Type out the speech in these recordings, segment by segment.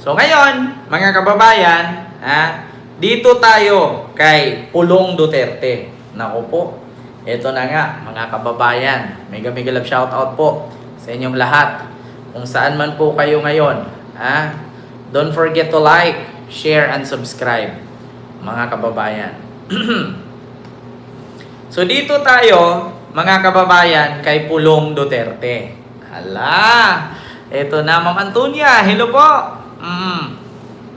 So ngayon, mga kababayan, ha, dito tayo kay Pulong Duterte. Naku po, ito na nga mga kababayan. Mega mega love shoutout po sa inyong lahat. Kung saan man po kayo ngayon, ha, don't forget to like, share, and subscribe mga kababayan. so dito tayo, mga kababayan, kay Pulong Duterte. Hala, ito na Ma'am Antonia. Hello po. Mm.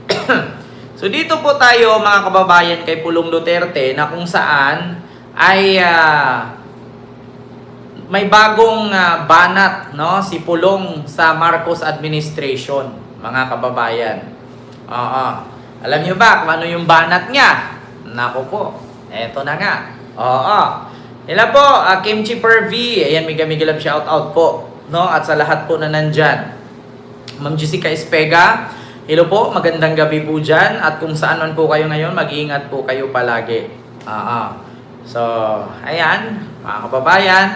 so dito po tayo mga kababayan kay Pulong Duterte na kung saan ay ah, may bagong ah, banat no si Pulong sa Marcos administration mga kababayan. Oo. Alam niyo ba kung ano yung banat niya? Nako po. Eto na nga. Oo. Hello po, uh, Kimchi Pervi. Ayan, mega mega love shout out po. No? At sa lahat po na nandyan. Ma'am Jessica Espega. Hello po, magandang gabi po dyan. At kung saan man po kayo ngayon, mag-iingat po kayo palagi. Oo. So, ayan, mga kababayan,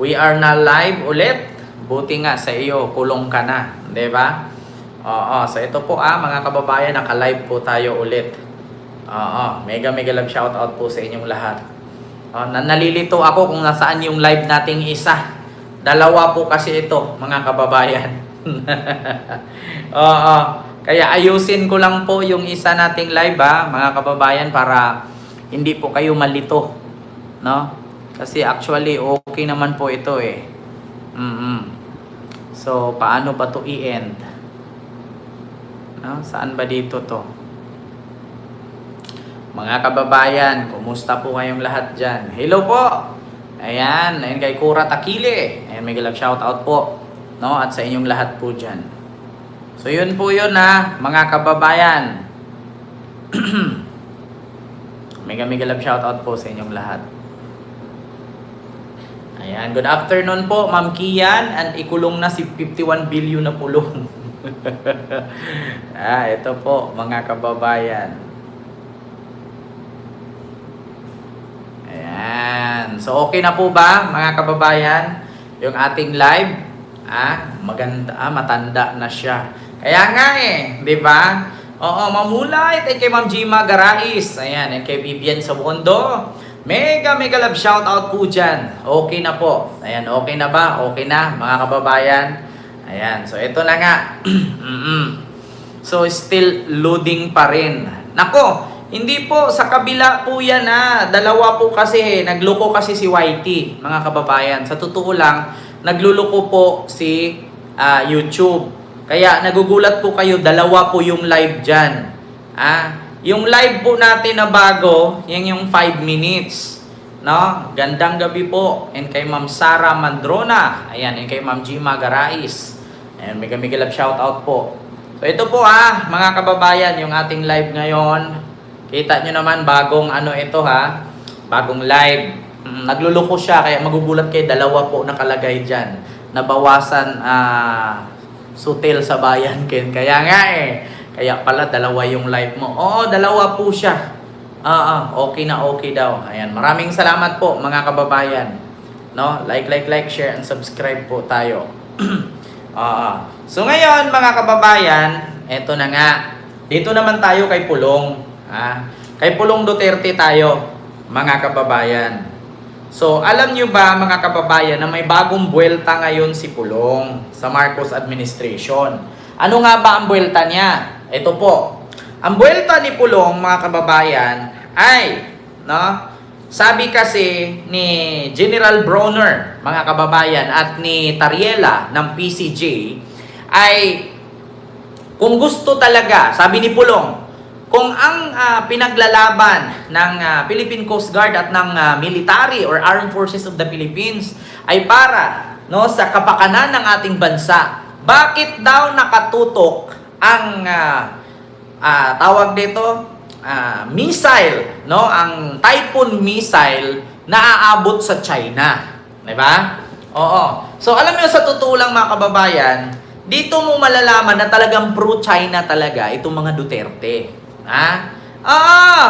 we are na live ulit. Buti nga sa iyo, kulong ka na. Di ba? Oo, so ito po ah, mga kababayan, naka-live po tayo ulit. Oo, mega mega love shout out po sa inyong lahat. Na nalilito ako kung nasaan yung live nating isa. Dalawa po kasi ito, mga kababayan. Oo. Kaya ayusin ko lang po yung isa nating live ha, mga kababayan para hindi po kayo malito, no? Kasi actually okay naman po ito eh. mm So paano ba to i-end? No? Saan ba dito to? Mga kababayan, kumusta po kayong lahat dyan? Hello po! Ayan, ayan kay Kura Takile. Ayan, may love shout out po. No? At sa inyong lahat po dyan. So yun po yun ha, mga kababayan. mega mega love shout out po sa inyong lahat. Ayan, good afternoon po, Ma'am Kian. And ikulong na si 51 billion na pulong. ah, ito po, mga kababayan. Ayan. So, okay na po ba, mga kababayan? Yung ating live, ah, maganda, ah, matanda na siya. Kaya nga eh, di ba? Oo, mamulay. Thank you, Ma'am Gima Garais. Ayan, and kay Vivian Sabundo. Mega, mega love shout out po dyan. Okay na po. Ayan, okay na ba? Okay na, mga kababayan. Ayan, so ito na nga. So, still loading pa rin. Nako, hindi po, sa kabila po yan ha. Dalawa po kasi, nagloko kasi si YT, mga kababayan. Sa totoo lang, nagluloko po si ah, YouTube. Kaya nagugulat po kayo, dalawa po yung live dyan. Ah, yung live po natin na bago, yan yung 5 minutes. No? Gandang gabi po. And kay Ma'am Sara Mandrona. Ayan, and kay Ma'am Gima Garais. Ayan, mega mega love shout out po. So ito po ah, mga kababayan, yung ating live ngayon. Kita nyo naman, bagong ano ito ha. Bagong live. Mm, nagluloko siya, kaya magugulat kayo, dalawa po nakalagay dyan. Nabawasan ah, sutil sa bayan, Ken. Kaya nga eh. Kaya pala, dalawa yung live mo. Oo, dalawa po siya. Ah, ah, okay na okay daw. Ayan, maraming salamat po mga kababayan. No? Like, like, like, share, and subscribe po tayo. Ah, ah. So ngayon, mga kababayan, eto na nga. Dito naman tayo kay Pulong. Ha? Kay Pulong Duterte tayo, mga kababayan. So, alam nyo ba mga kababayan na may bagong buwelta ngayon si Pulong sa Marcos administration? Ano nga ba ang buwelta niya? Ito po. Ang buwelta ni Pulong, mga kababayan, ay, no, sabi kasi ni General Bronner, mga kababayan, at ni Tariela ng PCJ, ay kung gusto talaga, sabi ni Pulong, kung ang ah, pinaglalaban ng ah, Philippine Coast Guard at ng ah, military or Armed Forces of the Philippines ay para no sa kapakanan ng ating bansa, bakit daw nakatutok ang ah, ah, tawag dito ah, missile, no? Ang Typhoon missile na aabot sa China. 'Di ba? Oo. So alam niyo sa totoo mga kababayan, dito mo malalaman na talagang pro-China talaga itong mga Duterte. Ha? Ah!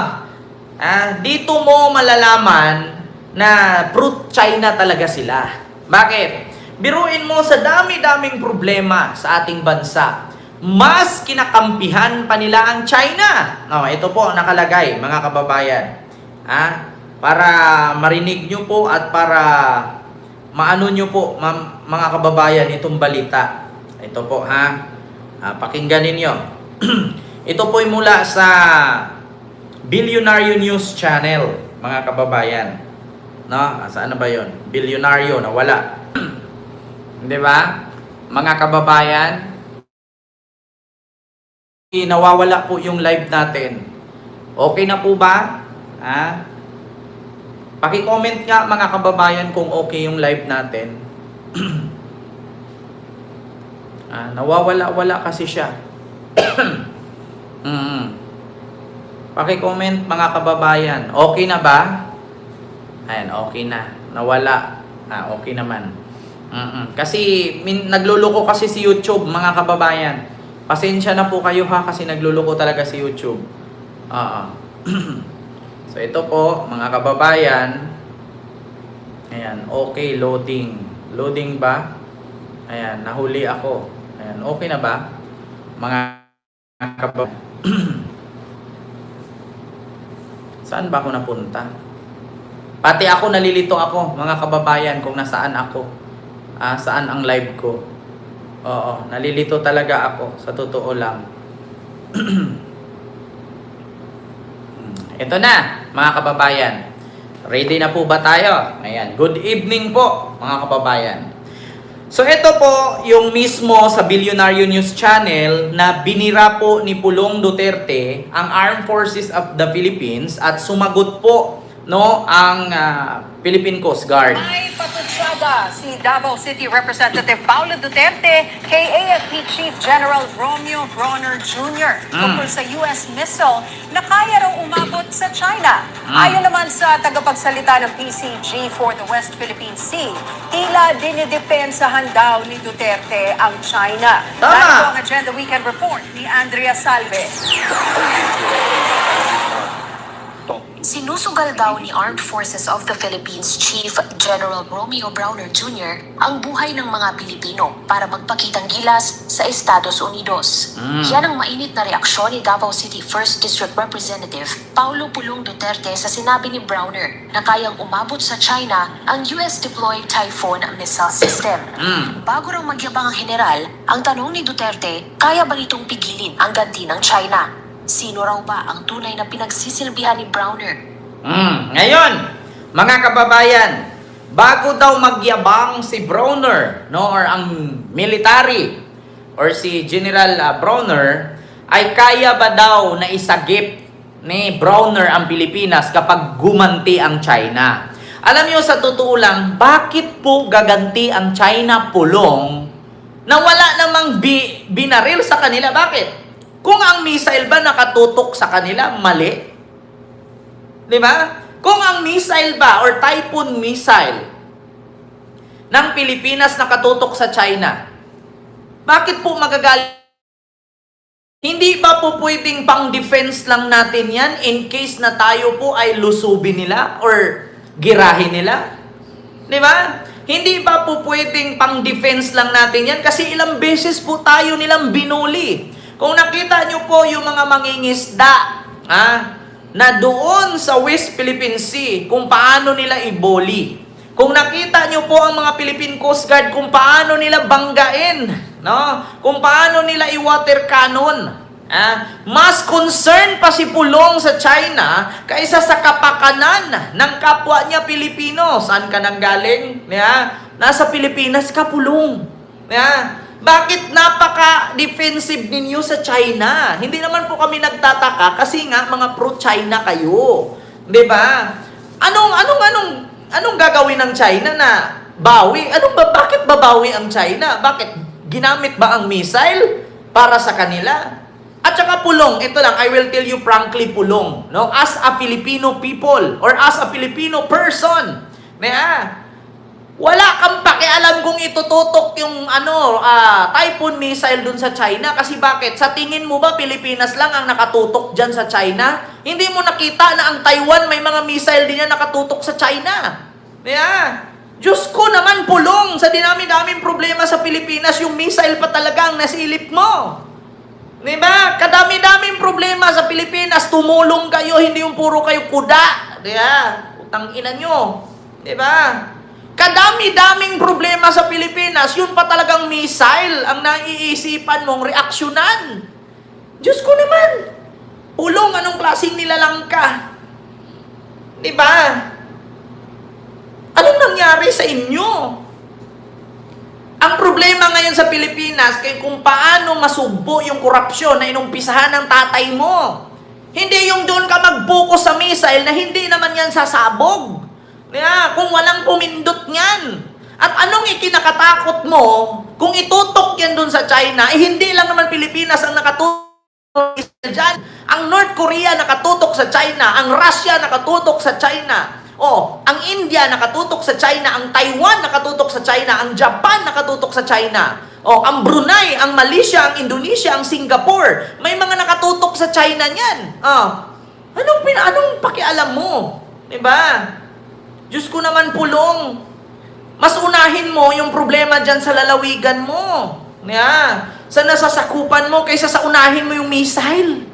Ah, dito mo malalaman na pro-China talaga sila. Bakit? Biruin mo sa dami-daming problema sa ating bansa. mas kinakampihan pa nila ang China. No, ito po ang nakalagay, mga kababayan. Ha? Para marinig nyo po at para maano nyo po, ma- mga kababayan, itong balita. Ito po, ha? Ah, pakinggan ninyo. ito po ay mula sa Billionaire News Channel, mga kababayan. No? Ah, Saan na ba yon? Bilyonaryo, nawala. Di ba? Mga kababayan, nawawala po yung live natin. Okay na po ba? Ha? Paki-comment nga mga kababayan kung okay yung live natin. ah, nawawala-wala kasi siya. mm. Paki-comment mga kababayan. Okay na ba? Ayan, okay na. Nawala. Ah, okay naman. Mm-mm. Kasi min, nagluloko kasi si YouTube, mga kababayan. Pasensya na po kayo ha kasi nagluloko talaga si YouTube. Oo. so ito po, mga kababayan. Ayan, okay, loading. Loading ba? Ayan, nahuli ako. Ayan, okay na ba? Mga kababayan. Saan ba ako napunta? Pati ako nalilito ako, mga kababayan, kung nasaan ako. Ah, saan ang live ko. Oo, nalilito talaga ako, sa totoo lang. Ito na, mga kababayan. Ready na po ba tayo? Ayan, good evening po, mga kababayan. So ito po yung mismo sa Billionaire News Channel na binira po ni Pulong Duterte ang Armed Forces of the Philippines at sumagot po no ang ah, Philippine Coast Guard. May patutsada si Davao City Representative Paulo Duterte kay AFP Chief General Romeo Bronner Jr. tungkol sa US missile na kaya raw umabot sa China. Ayon naman sa tagapagsalita ng PCG for the West Philippine Sea, tila dinidepensahan daw ni Duterte ang China. Tama. Narito ang Agenda Weekend Report ni Andrea Salve. Sinusugal daw ni Armed Forces of the Philippines Chief General Romeo Browner Jr. ang buhay ng mga Pilipino para magpakitang gilas sa Estados Unidos. Yan ang mainit na reaksyon ni Davao City 1st District Representative Paulo Pulong Duterte sa sinabi ni Browner na kayang umabot sa China ang US-deployed Typhoon missile system. Mm. Bago raw magyabang ang general, ang tanong ni Duterte, kaya ba nitong pigilin ang ganti ng China? Sino raw ba ang tunay na pinagsisilbihan ni Browner? Mm. Ngayon, mga kababayan, bago daw magyabang si Browner, no, or ang military, or si General uh, Browner, ay kaya ba daw na isagip ni Browner ang Pilipinas kapag gumanti ang China? Alam niyo sa totoo lang, bakit po gaganti ang China pulong na wala namang bi- binaril sa kanila? Bakit? Kung ang missile ba nakatutok sa kanila, mali. Di ba? Kung ang missile ba or typhoon missile ng Pilipinas nakatutok sa China, bakit po magagalit? Hindi ba po pwedeng pang-defense lang natin yan in case na tayo po ay lusubin nila or girahin nila? Di ba? Hindi ba po pwedeng pang-defense lang natin yan? Kasi ilang beses po tayo nilang binuli. Kung nakita nyo po yung mga mangingisda, ha, na doon sa West Philippine Sea, kung paano nila iboli. Kung nakita nyo po ang mga Philippine Coast Guard, kung paano nila banggain, no? Kung paano nila i-water cannon, Ah, mas concern pa si Pulong sa China kaysa sa kapakanan ng kapwa niya Pilipino. Saan ka nang galing? Yeah? Nasa Pilipinas ka, Pulong. Yeah? Bakit napaka-defensive ninyo sa China? Hindi naman po kami nagtataka kasi nga mga pro-China kayo. 'Di ba? Anong anong anong anong gagawin ng China na bawi? Anong ba bakit babawi ang China? Bakit ginamit ba ang missile para sa kanila? At saka pulong, ito lang, I will tell you frankly pulong, no? As a Filipino people or as a Filipino person, na wala kang pakialam kung itututok yung ano, ah, typhoon missile dun sa China kasi bakit? Sa tingin mo ba Pilipinas lang ang nakatutok dyan sa China? Hindi mo nakita na ang Taiwan may mga missile din yan nakatutok sa China. Yeah. Diyos ko naman pulong sa dinami-daming problema sa Pilipinas, yung missile pa talaga ang nasilip mo. Di ba? Kadami-daming problema sa Pilipinas. Tumulong kayo, hindi yung puro kayo kuda. Di ba? Utang ina nyo. Di ba? Kadami-daming problema sa Pilipinas. Yun pa talagang missile ang naiisipan mong reaksyonan. Diyos ko naman. Pulong, anong klaseng nilalang ka? Di ba? Anong nangyari sa inyo? Ang problema ngayon sa Pilipinas kay kung paano masugbo yung korupsyon na inumpisahan ng tatay mo. Hindi yung doon ka mag-focus sa missile na hindi naman yan sasabog. Yeah, kung walang pumindot niyan. At anong ikinakatakot mo kung itutok yan doon sa China, eh hindi lang naman Pilipinas ang nakatutok dyan. Ang North Korea nakatutok sa China, ang Russia nakatutok sa China. Oh, ang India nakatutok sa China, ang Taiwan nakatutok sa China, ang Japan nakatutok sa China. Oh, ang Brunei, ang Malaysia, ang Indonesia, ang Singapore, may mga nakatutok sa China niyan. Ah. Anong pina anong pakialam mo? 'Di ba? Diyos ko naman pulong. Mas unahin mo yung problema dyan sa lalawigan mo. Yeah. Sa nasasakupan mo kaysa sa unahin mo yung missile.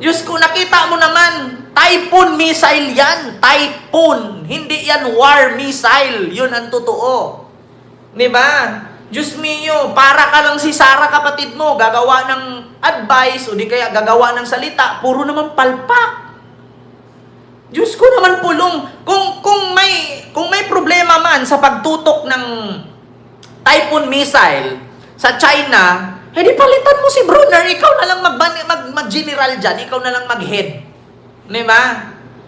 Diyos ko, nakita mo naman, typhoon missile yan. Typhoon. Hindi yan war missile. Yun ang totoo. Di ba? Diyos mio, para ka lang si Sarah kapatid mo, gagawa ng advice o di kaya gagawa ng salita, puro naman palpak. Diyos ko naman pulong. Kung kung may kung may problema man sa pagtutok ng typhoon missile sa China, eh di palitan mo si Brunner, ikaw na lang mag, mag, mag-general dyan, ikaw na lang mag-head. Di ba?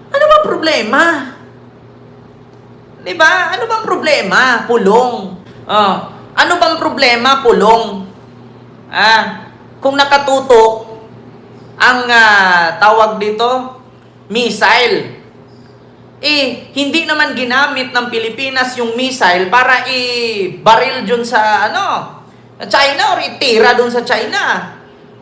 Ano ba problema? Di ba? Ano bang problema? Pulong. Oh. Ano bang problema? Pulong. Ah, kung nakatutok ang ah, tawag dito, missile. Eh, hindi naman ginamit ng Pilipinas yung missile para i-baril dun sa ano, China or itira dun sa China.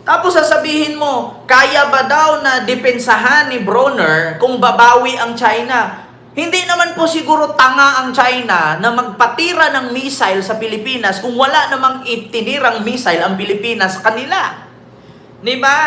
Tapos sasabihin mo, kaya ba daw na depensahan ni Bronner kung babawi ang China? Hindi naman po siguro tanga ang China na magpatira ng missile sa Pilipinas kung wala namang itinirang missile ang Pilipinas sa kanila. Di ba?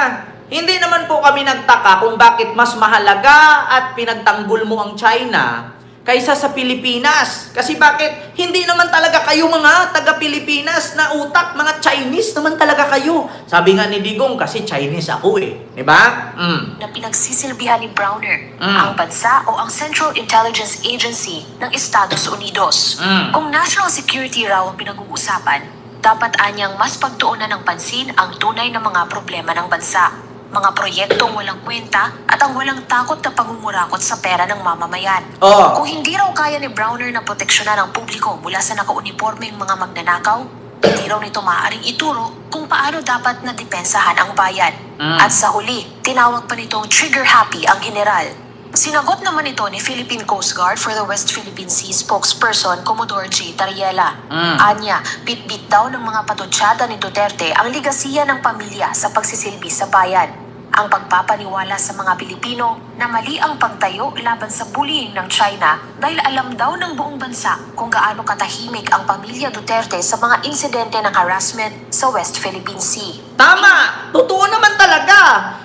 Hindi naman po kami nagtaka kung bakit mas mahalaga at pinagtanggol mo ang China kaysa sa Pilipinas. Kasi bakit? Hindi naman talaga kayo mga taga-Pilipinas na utak, mga Chinese naman talaga kayo. Sabi nga ni Digong, kasi Chinese ako eh. Ba? Mm. na pinagsisilbihan ni Browner Mm. ang bansa o ang Central Intelligence Agency ng Estados Unidos. Mm. Kung national security raw ang pinag-uusapan, dapat anyang mas pagtuunan ng pansin ang tunay na mga problema ng bansa, mga proyektong walang kwenta at ang walang takot na pangumurakot sa pera ng mamamayan. Oo. Kung hindi raw kaya ni Browner na proteksyonan ang publiko mula sa nakauniformeng mga magnanakaw, hindi raw nito maaaring ituro kung paano dapat na depensahan ang bayan. Mm. At sa huli, tinawag pa nitong trigger-happy ang general. Sinagot naman ito ni Philippine Coast Guard for the West Philippine Sea spokesperson Commodore J. Tariela. Mm. Anya, bit-bit daw ng mga patutsada ni Duterte ang ligasiya ng pamilya sa pagsisilbi sa bayan. Ang pagpapaniwala sa mga Pilipino na mali ang pagtayo laban sa bullying ng China dahil alam daw ng buong bansa kung gaano katahimik ang pamilya Duterte sa mga insidente ng harassment sa West Philippine Sea. Tama! Totoo naman talaga!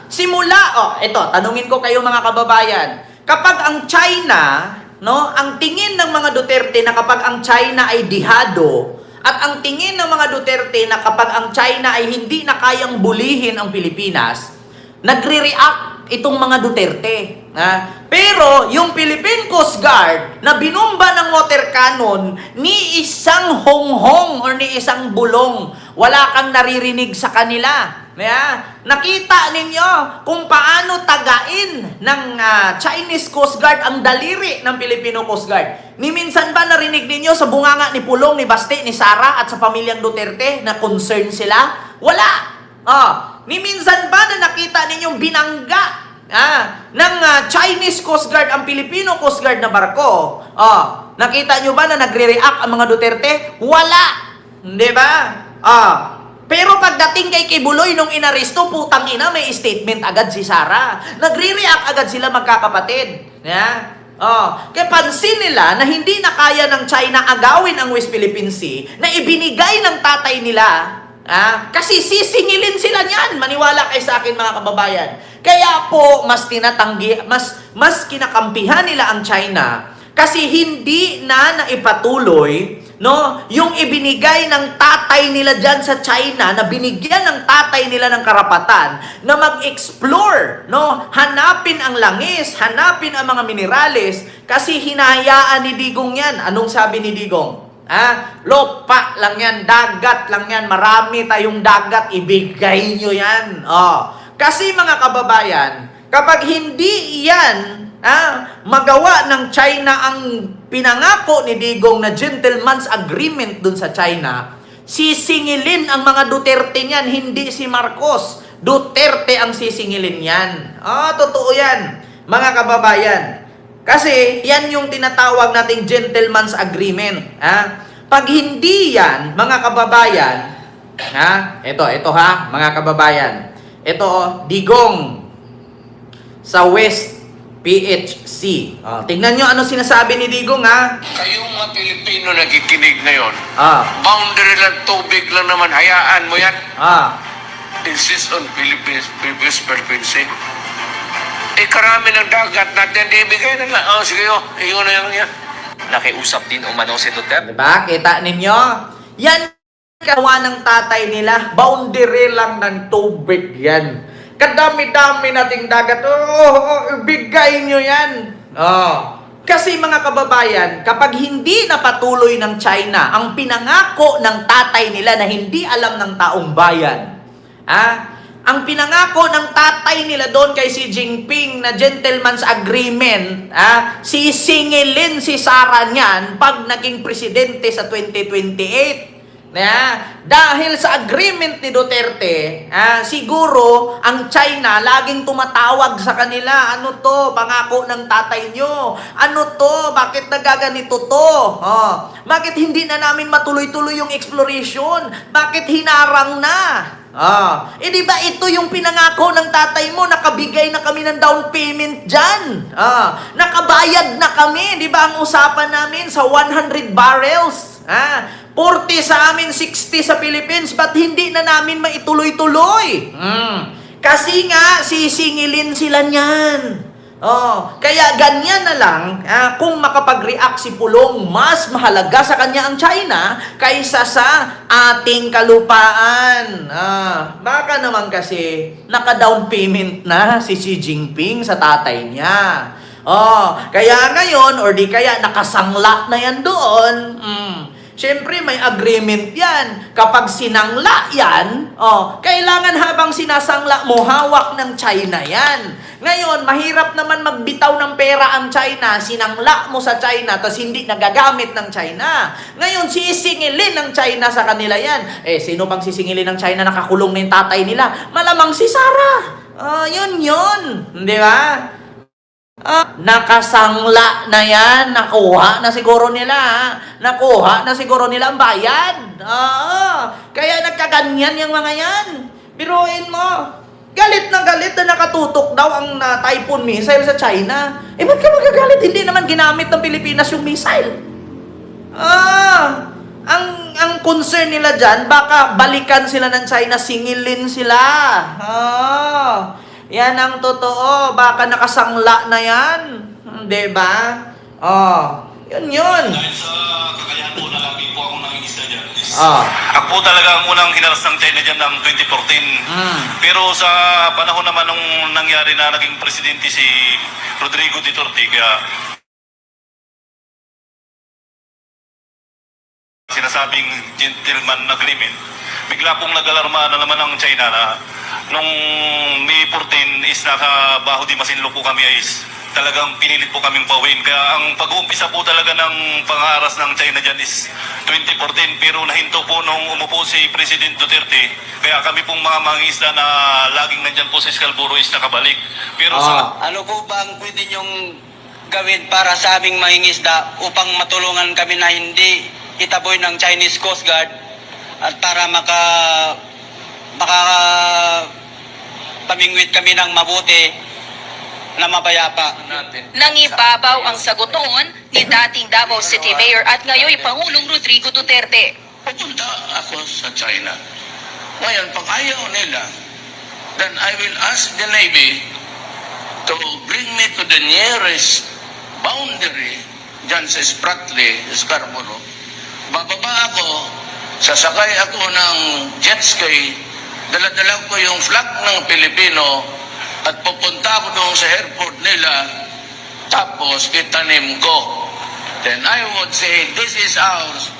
Simula, oh, ito, tanungin ko kayo mga kababayan. Kapag ang China, no, ang tingin ng mga Duterte na kapag ang China ay dihado, at ang tingin ng mga Duterte na kapag ang China ay hindi na kayang bulihin ang Pilipinas, nagre-react itong mga Duterte. Ha? Pero yung Philippine Coast Guard na binumba ng water cannon ni isang honghong or ni isang bulong, wala kang naririnig sa kanila. Yeah? Nakita ninyo kung paano tagain ng ah, Chinese Coast Guard ang daliri ng Filipino Coast Guard. Ni minsan ba narinig ninyo sa bunganga ni Pulong, ni Basti, ni Sara at sa pamilyang Duterte na concern sila? Wala! Ah, ni minsan ba na nakita ninyong binangga ah, ng ah, Chinese Coast Guard ang Filipino Coast Guard na barko? Ah, nakita nyo ba na nagre-react ang mga Duterte? Wala! Di ba? Ah, pero pagdating kay Kibuloy nung inaresto, putang ina, may statement agad si Sara. Nagre-react agad sila magkakapatid. Yeah? Oh, kaya pansin nila na hindi na kaya ng China agawin ang West Philippine Sea na ibinigay ng tatay nila Ah, kasi sisingilin sila niyan. Maniwala kayo sa akin mga kababayan. Kaya po mas tinatanggi, mas mas kinakampihan nila ang China kasi hindi na naipatuloy no? Yung ibinigay ng tatay nila diyan sa China na binigyan ng tatay nila ng karapatan na mag-explore no? Hanapin ang langis hanapin ang mga minerales kasi hinahayaan ni Digong yan. Anong sabi ni Digong Ah, lupa lang yan, dagat lang yan, marami tayong dagat, ibigay nyo yan. Oh. Kasi mga kababayan, kapag hindi yan ah, magawa ng China ang pinangako ni Digong na gentleman's agreement dun sa China, sisingilin ang mga Duterte niyan, hindi si Marcos. Duterte ang sisingilin yan. Ah, totoo yan, mga kababayan. Kasi yan yung tinatawag nating gentleman's agreement. Ha? Pag hindi yan, mga kababayan, ha? Ito, ito ha, mga kababayan. Ito, oh, digong sa West PHC. Oh, tingnan nyo ano sinasabi ni Digong ha. Kayong mga Pilipino nakikinig ngayon, Ah, boundary lang, tubig lang naman, hayaan mo yan. ah. Insist on Philippines, Philippines perpensi. Eh, karami ng dagat natin, di ibigay na lang. Oh, sige, oh, iyon na yan. yan. Nakiusap din umano si Duterte Diba? Kita ninyo? Yan kawa ng tatay nila. Boundary lang ng tubig yan. Kadami-dami nating dagat. Oo, oh, oh, ibigay nyo yan. Oh. Kasi mga kababayan, kapag hindi napatuloy ng China ang pinangako ng tatay nila na hindi alam ng taong bayan, ah, ang pinangako ng tatay nila doon kay Xi Jinping na gentleman's agreement, ah, sisingilin si Sara niyan pag naging presidente sa 2028. Na, dahil sa agreement ni Duterte, ah, siguro ang China laging tumatawag sa kanila, ano to, pangako ng tatay nyo, ano to, bakit nagaganito to, oh, bakit hindi na namin matuloy-tuloy yung exploration, bakit hinarang na, Ah, eh di ba ito yung pinangako ng tatay mo, nakabigay na kami ng down payment diyan. Ah, nakabayad na kami, di ba ang usapan namin sa 100 barrels? Ah, 40 sa amin, 60 sa Philippines, but hindi na namin maituloy-tuloy. Mm. Kasi nga sisingilin sila niyan. Oh, kaya ganyan na lang, ah, kung makapag-react si Pulong, mas mahalaga sa kanya ang China kaysa sa ating kalupaan. Ah, baka naman kasi naka-down payment na si Xi Jinping sa tatay niya. Oh, kaya ngayon, or di kaya nakasangla na yan doon, mm, Siyempre, may agreement yan. Kapag sinangla yan, oh, kailangan habang sinasangla mo, hawak ng China yan. Ngayon, mahirap naman magbitaw ng pera ang China. Sinangla mo sa China, tapos hindi nagagamit ng China. Ngayon, sisingilin ng China sa kanila yan. Eh, sino bang sisingilin ng China nakakulong na yung tatay nila? Malamang si Sarah. Ah, yun yun. Di ba? Ah, nakasangla na yan. Nakuha na siguro nila. ah. Nakuha na siguro nila ang bayad. Oo. Kaya nagkaganyan yung mga yan. Biruin mo. Galit na galit na nakatutok daw ang ah, typhoon missile sa China. Eh, ba't ka magagalit? Hindi naman ginamit ng Pilipinas yung missile. Ah, ang ang concern nila diyan baka balikan sila ng China, singilin sila. Ah. Yan ang totoo, baka nakasangla na 'yan. 'Di ba? Oh, yun yun. Dahil sa kakayahan po na lagi po akong nangingisda dyan. is- Ah. Ako po talaga ang unang hinaras ng China dyan ng 2014. Mm. Pero sa panahon naman nung nangyari na naging presidente si Rodrigo Duterte, kaya sinasabing gentleman agreement, bigla pong nag-alarma na naman ang China na nung May 14 is nakabaho di masinlo po kami is talagang pinilit po kaming pauwiin. Kaya ang pag-uumpisa po talaga ng pangaras ng China dyan is 2014 pero nahinto po nung umupo si President Duterte. Kaya kami pong mga mangisda na laging nandyan po sa Scarborough is nakabalik. Pero sa Ah. Ano po ba ang pwede niyong gawin para sa aming mangingisda upang matulungan kami na hindi itaboy ng Chinese Coast Guard at para maka maka pamingwit kami ng mabuti na mapayapa. Nangibabaw ang sagot noon ni dating Davao City Mayor at ngayon Pangulong Rodrigo Duterte. Pupunta ako sa China. Ngayon, pag ayaw nila, then I will ask the Navy to bring me to the nearest boundary dyan sa Spratly, Scarborough. Bababa ako, sasakay ako ng jet ski, daladala ko yung flag ng Pilipino at pupunta ako doon sa airport nila, tapos itanim ko. Then I would say, this is ours.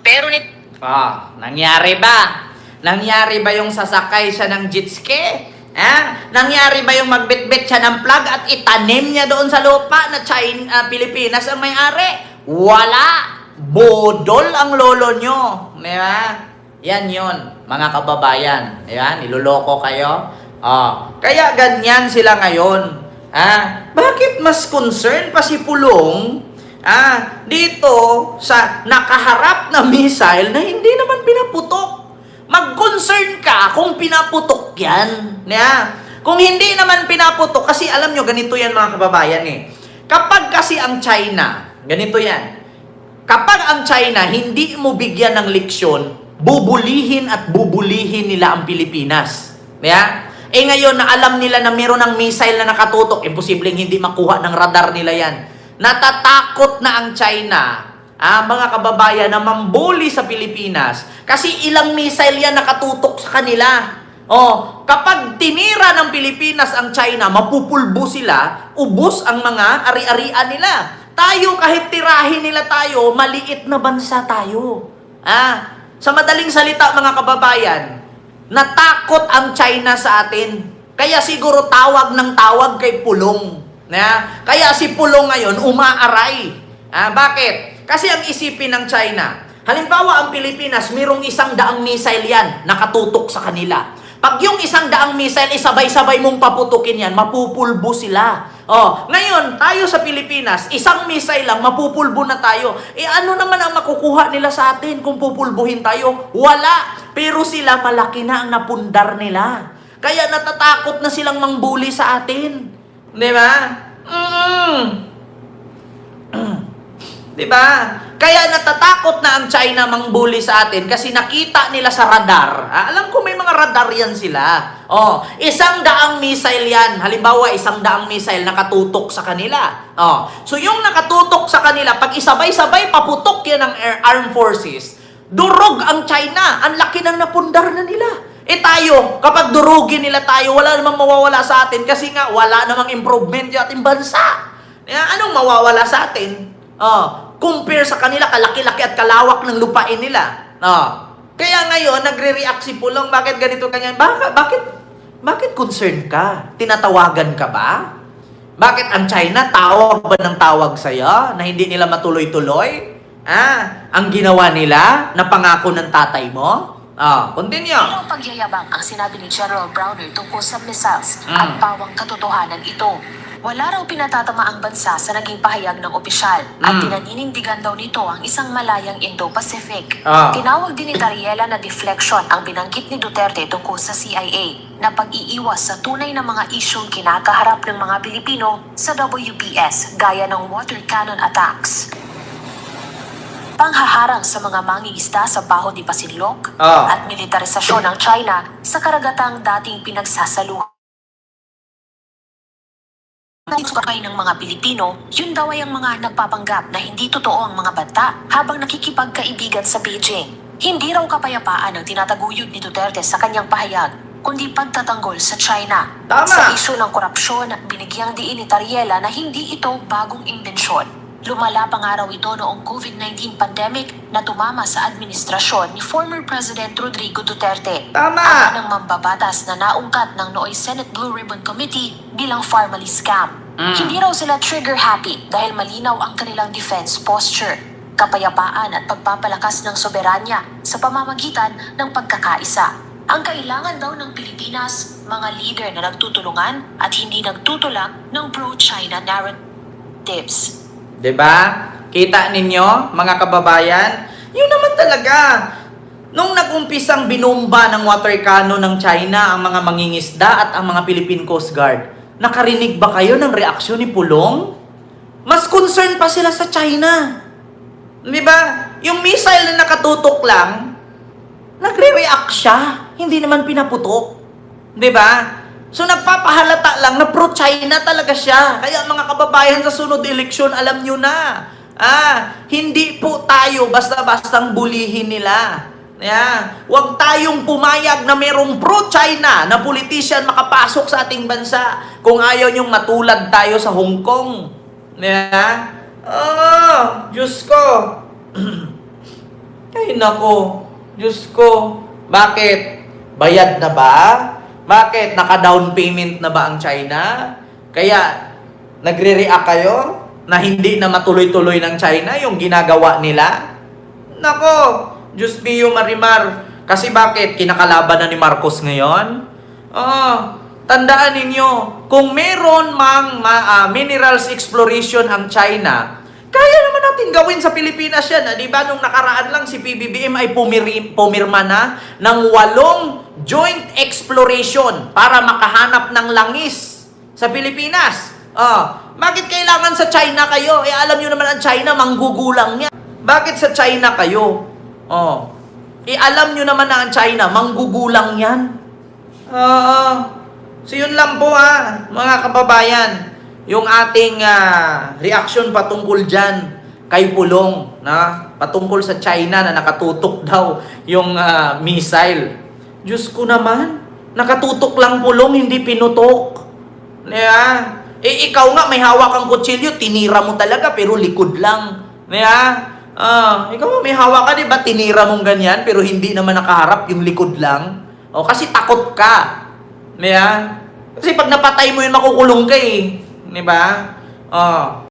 Pero ni Ah, nangyari ba? Nangyari ba yung sasakay siya ng jet ski? Ha? Nangyari ba yung magbitbit siya ng plug at itanim niya doon sa lupa na China, ah, Pilipinas ang may-ari? Wala! Bodol ang lolo nyo. Di ba? Yan yon mga kababayan. Ayan, niloloko kayo. Ah, kaya ganyan sila ngayon. Ah, bakit mas concern pa si Pulong Ah, dito sa nakaharap na missile na hindi naman pinaputok. Mag-concern ka kung pinaputok yan. Yeah. Kung hindi naman pinaputok, kasi alam nyo, ganito yan mga kababayan eh. Kapag kasi ang China, ganito yan. Kapag ang China hindi mo bigyan ng leksyon, bubulihin at bubulihin nila ang Pilipinas. Yeah? Eh ngayon na alam nila na meron ng missile na nakatutok, imposibleng hindi makuha ng radar nila yan. Natatakot na ang China, ah, mga kababayan, na mambuli sa Pilipinas kasi ilang missile yan nakatutok sa kanila. Oh, kapag tinira ng Pilipinas ang China, mapupulbo sila, ubos ang mga ari-arian nila. Tayo, kahit tirahin nila tayo, maliit na bansa tayo. Ah, sa madaling salita mga kababayan, natakot ang China sa atin. Kaya siguro tawag ng tawag kay Pulong. Na? Kaya si Pulong ngayon umaaray. Ah, bakit? Kasi ang isipin ng China, halimbawa ang Pilipinas, mayroong isang daang missile yan, nakatutok sa kanila. Pag yung isang daang missile, isabay-sabay mong paputukin yan, mapupulbo sila. Oh, ngayon, tayo sa Pilipinas, isang missile lang, mapupulbo na tayo. Eh ano naman ang makukuha nila sa atin kung pupulbuhin tayo? Wala. Pero sila, malaki na ang napundar nila. Kaya natatakot na silang mangbuli sa atin. Di ba? Mm. Di ba? Kaya natatakot na ang China mangbuli sa atin kasi nakita nila sa radar. Ah, alam ko may mga radar yan sila. Oh, isang daang missile yan. Halimbawa, isang daang missile nakatutok sa kanila. Oh, so yung nakatutok sa kanila, pag isabay-sabay paputok yan ng air armed forces, durog ang China. Ang laki ng napundar na nila. Eh tayo, kapag durugin nila tayo, wala namang mawawala sa atin kasi nga wala namang improvement yung ating bansa. Eh, anong mawawala sa atin? Oh, compare sa kanila, kalaki-laki at kalawak ng lupain nila. Oh. Kaya ngayon, nagre-react si Pulong, bakit ganito kanya? Bakit, bakit, bakit concerned ka? Tinatawagan ka ba? Bakit ang China, tawag ba ng tawag sa'yo na hindi nila matuloy-tuloy? Ah, ang ginawa nila na pangako ng tatay mo? Ah, continue. Pero pagyayabang ang sinabi ni General Browner tungkol sa missiles Mm. at pawang katotohanan ito. Wala raw pinatatama ang bansa sa naging pahayag ng opisyal at Mm. pinaninindigan daw nito ang isang malayang Indo-Pacific. Ah. Tinawag din ni Tariela na deflection ang binanggit ni Duterte tungkol sa CIA na pag-iiwas sa tunay na mga isyong kinakaharap ng mga Pilipino sa WPS gaya ng water cannon attacks. Panghaharang sa mga mangingisda sa Baho di Pasinlok Ah. at militarisasyon ng China sa karagatang dating pinagsasaluhan Sukay ng mga Pilipino, yun daw ay ang mga nagpapanggap na hindi totoo ang mga banta habang nakikipagkaibigan sa Beijing. Hindi raw kapayapaan ang tinataguyod ni Duterte sa kanyang pahayag, kundi pagtatanggol sa China. Tama. Sa isyu ng korupsyon, binigyang diin ni Tariela na hindi ito bagong imbensyon. Lumala pa nga raw ito noong COVID-19 pandemic na tumama sa administrasyon ni former President Rodrigo Duterte. Tama. Ama ng mambabatas na naungkat ng nooy Senate Blue Ribbon Committee bilang Farmally Scam. Mm. Hindi raw sila trigger happy dahil malinaw ang kanilang defense posture, kapayapaan at pagpapalakas ng soberanya sa pamamagitan ng pagkakaisa. Ang kailangan daw ng Pilipinas, mga leader na nagtutulungan at hindi nagtutulak ng pro-China narratives. ba? Kita ninyo, mga kababayan? Yun naman talaga. Nung nag-umpisang binomba ng water cannon ng China ang mga mangingisda at ang mga Philippine Coast Guard, nakarinig ba kayo ng reaksyon ni Pulong? Mas concerned pa sila sa China. 'Di ba? Yung missile na nakatutok lang, nagre-react siya. hindi naman pinaputok. 'Di ba? So nagpapahalata lang na pro-China talaga siya. Kaya mga kababayan sa sunod eleksyon, alam nyo na. Ah, hindi po tayo basta-bastang bulihin nila. Yeah. Huwag tayong pumayag na merong pro-China na politician makapasok sa ating bansa kung ayaw nyong matulad tayo sa Hong Kong. Yeah. Oh, Diyos ko. Ay nako, Diyos ko. Bakit? Bayad na ba? Bakit? Naka-down payment na ba ang China? Kaya nagre-react kayo na hindi na matuloy-tuloy ng China yung ginagawa nila? Nako, Diyos mio Marimar. Kasi bakit? Kinakalaban na ni Marcos ngayon? Oh, tandaan ninyo, kung meron mang ma- ah, minerals exploration ang China, kaya naman natin gawin sa Pilipinas yan. ah. Di ba nung nakaraan lang si PBBM ay pumiri, pumirma na ng walong joint exploration para makahanap ng langis sa Pilipinas. Oh, bakit kailangan sa China kayo? Eh alam niyo naman ang China manggugulang niya. Bakit sa China kayo? Oh. Eh alam niyo naman na ang China manggugulang yan. Oo. So yun lang po ha, mga kababayan. Yung ating ah, reaction patungkol dyan kay Pulong, na patungkol sa China na nakatutok daw yung ah, missile. Diyos ko naman, nakatutok lang Pulong, hindi pinutok. Yeah. Eh, ikaw nga, may hawak kang kutsilyo, tinira mo talaga, pero likod lang. Yeah. Ah, ikaw may hawak ka, di ba? Tinira mong ganyan, pero hindi naman nakaharap, yung likod lang. O, kasi takot ka. Yeah. Kasi pag napatay mo yun, makukulong ka eh. Di ba? Oh.